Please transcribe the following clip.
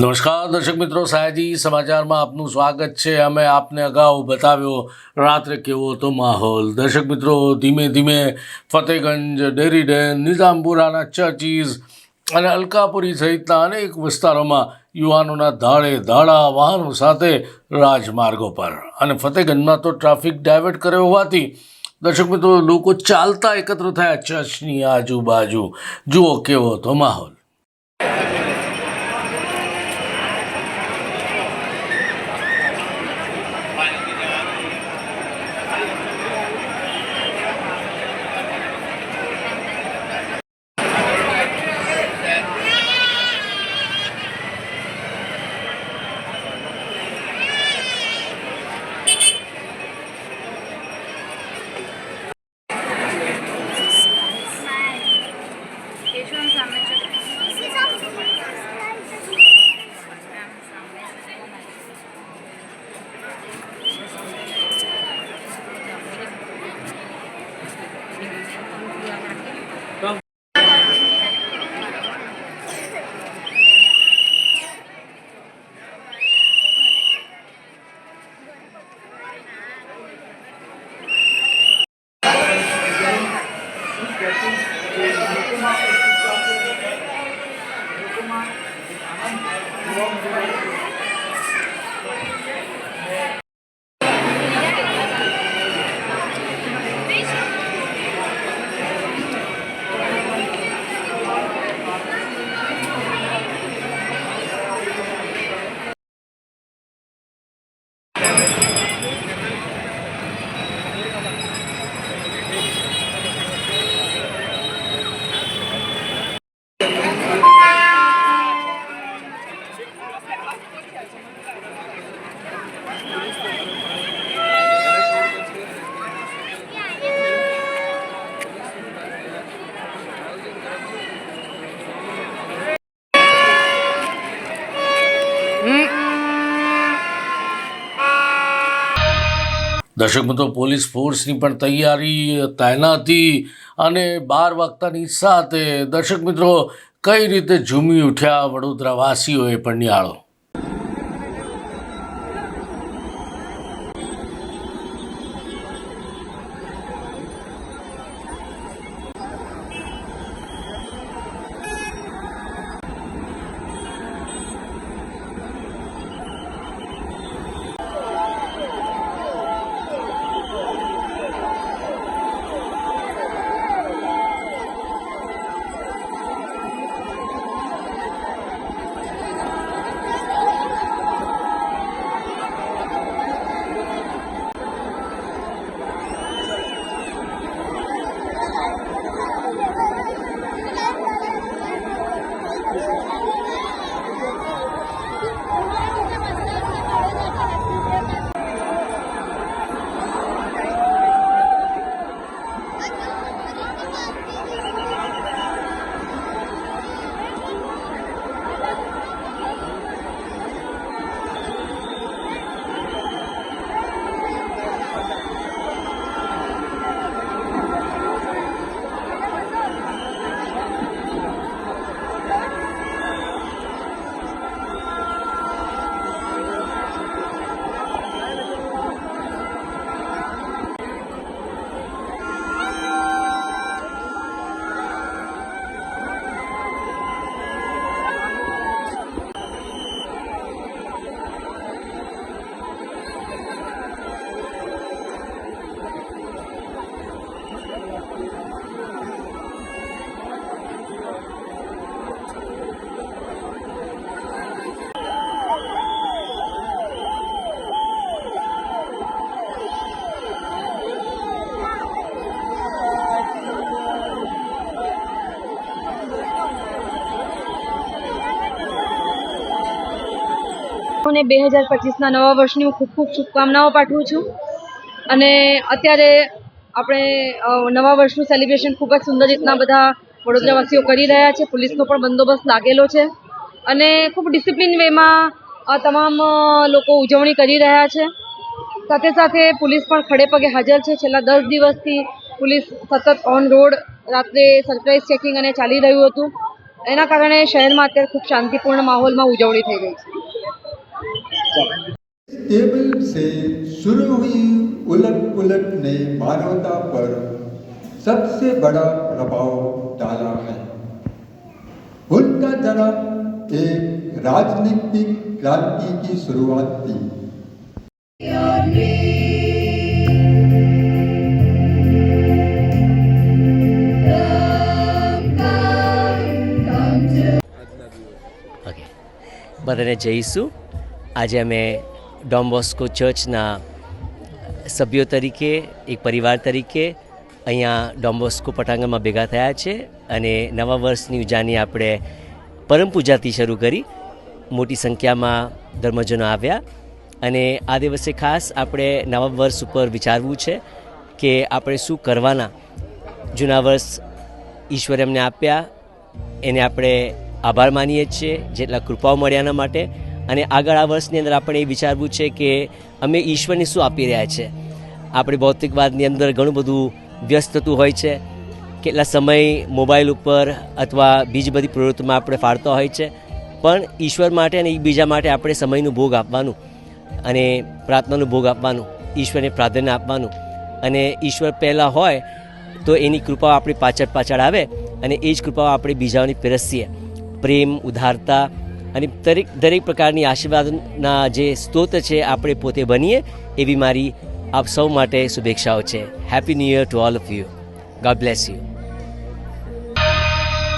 નમસ્કાર, દર્શક મિત્રો. સાયજી સમાચારમાં આપનું સ્વાગત છે. અમે આપને અગાઉ બતાવ્યો, રાત્રે કેવો હતો માહોલ. દર્શક મિત્રો, ધીમે ધીમે ફતેગંજ ડેરીડેન નિઝામપુરાના ચર્ચીસ અને અલકાપુરી સહિતના અનેક વિસ્તારોમાં યુવાનોના ધાડે ધાડા વાહનો સાથે રાજમાર્ગો પર. અને ફતેગંજમાં તો ટ્રાફિક ડાયવર્ટ કર્યો હોવાથી દર્શક મિત્રો, લોકો ચાલતા એકત્ર થયા ચર્ચની આજુબાજુ. જુઓ કેવો હતો માહોલ. রকমার এবং દર્શક મિત્રો પોલીસ ફોર્સની પણ તૈયારી તૈનાતી અને બાર વાગતાની સાથે દર્શક મિત્રો કઈ રીતે ઝૂમી ઉઠ્યા વડોદરાવાસીઓએ પણ નિહાળો. અને બે હજાર પચીસના નવા વર્ષની ખૂબ ખૂબ શુભકામનાઓ પાઠવું છું. અને અત્યારે આપણે નવા વર્ષનું સેલિબ્રેશન ખૂબ જ સુંદર રીતના બધા વડોદરાવાસીઓ કરી રહ્યા છે. પોલીસનો પણ બંદોબસ્ત લાગેલો છે. અને ખૂબ ડિસિપ્લિન વેમાં તમામ લોકો ઉજવણી કરી રહ્યા છે. સાથે સાથે પોલીસ પણ ખડે પગે હાજર છે. છેલ્લા દસ દિવસથી પોલીસ સતત ઓન રોડ રાત્રે સરપ્રાઇઝ ચેકિંગ અને ચાલી રહ્યું હતું. એના કારણે શહેરમાં અત્યારે ખૂબ શાંતિપૂર્ણ માહોલમાં ઉજવણી થઈ રહી છે. टेबल से शुरू हुई उलट पुलट ने मानवता पर सबसे बड़ा प्रभाव डाला है उनका जन्म एक राजनीतिक क्रांति की शुरुआत थी ઓકે બધાને જઈશું આજે અમે ડોમ્બોસ્કો ચર્ચના સભ્યો તરીકે, એક પરિવાર તરીકે અહીંયા ડોમ્બોસ્કો પટાંગણમાં ભેગા થયા છે અને નવા વર્ષની ઉજાની આપણે પરમ પૂજાથી શરૂ કરી મોટી સંખ્યામાં ધર્મજનો આવ્યા. અને આ દિવસે ખાસ આપણે નવા વર્ષ ઉપર વિચારવું છે કે આપણે શું કરવાના. જૂના વર્ષ ઈશ્વરે અમને આપ્યા, એને આપણે આભાર માનીએ છીએ, જેટલા કૃપાઓ મળ્યા એના માટે અને આગળ આ વર્ષની અંદર આપણે એ વિચારવું છે કે અમે ઈશ્વરને શું આપી રહ્યા છે? આપણે ભૌતિકવાદની અંદર ઘણું બધું વ્યસ્ત થતું હોય છે. કેટલા સમય મોબાઈલ ઉપર અથવા બીજી બધી પ્રવૃત્તિમાં આપણે ફાળતા હોય છે. પણ ઈશ્વર માટે અને એકબીજા માટે આપણે સમયનું ભોગ આપવાનું અને પ્રાર્થનાનું ભોગ આપવાનું, ઈશ્વરને પ્રાધાન્ય આપવાનું. અને ઈશ્વર પહેલાં હોય તો એની કૃપાઓ આપણી પાછળ પાછળ આવે અને એ જ કૃપાઓ આપણે બીજાઓની પીરસીએ. પ્રેમ, ઉદારતા અને દરેક દરેક પ્રકારની આશીર્વાદના જે સ્ત્રોત છે, આપણે પોતે બનીએ એવી મારી આપ સૌ માટે શુભેચ્છાઓ છે. Happy new year to all of you God bless you